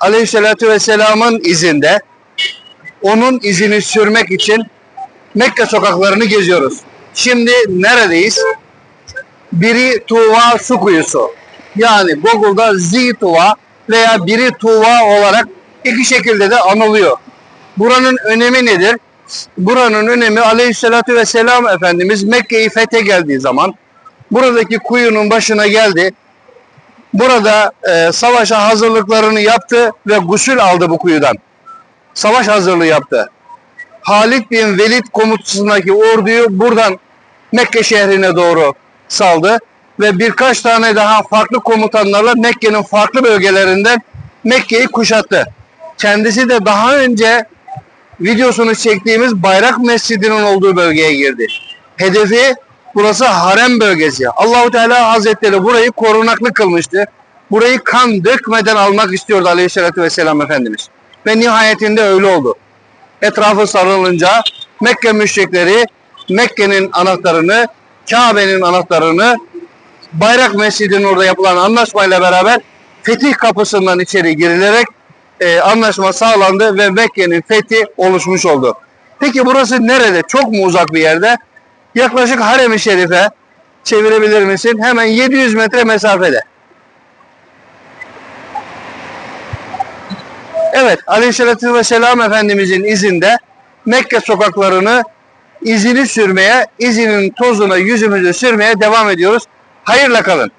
Aleyhisselatü Vesselam'ın izinde onun izini sürmek için Mekke sokaklarını geziyoruz. Şimdi neredeyiz? Biri Tuva su kuyusu. Yani Google'da Zituva veya Biri Tuva olarak iki şekilde de anılıyor. Buranın önemi nedir? Buranın önemi Aleyhisselatü Vesselam Efendimiz Mekke'yi fethe geldiği zaman buradaki kuyunun başına geldi. Burada e, savaşa hazırlıklarını yaptı ve gusül aldı bu kuyudan. Savaş hazırlığı yaptı. Halid bin Velid komutasındaki orduyu buradan Mekke şehrine doğru saldı ve birkaç tane daha farklı komutanlarla Mekke'nin farklı bölgelerinden Mekke'yi kuşattı. Kendisi de daha önce videosunu çektiğimiz Bayrak Mescidi'nin olduğu bölgeye girdi. Hedefi burası harem bölgesi. Allahu Teala Hazretleri burayı korunaklı kılmıştı. Burayı kan dökmeden almak istiyordu Aleyhisselatü Vesselam Efendimiz. Ve nihayetinde öyle oldu. Etrafı sarılınca Mekke müşrikleri Mekke'nin anahtarını, Kabe'nin anahtarını Bayrak Mescidi'nin orada yapılan anlaşmayla beraber fetih kapısından içeri girilerek e, anlaşma sağlandı ve Mekke'nin fethi oluşmuş oldu. Peki burası nerede? Çok mu uzak bir yerde? Yaklaşık Harem-i Şerif'e çevirebilir misin? Hemen 700 metre mesafede. Evet, Aleyhisselatü Vesselam Efendimizin izinde Mekke sokaklarını izini sürmeye, izinin tozuna yüzümüzü sürmeye devam ediyoruz. Hayırla kalın.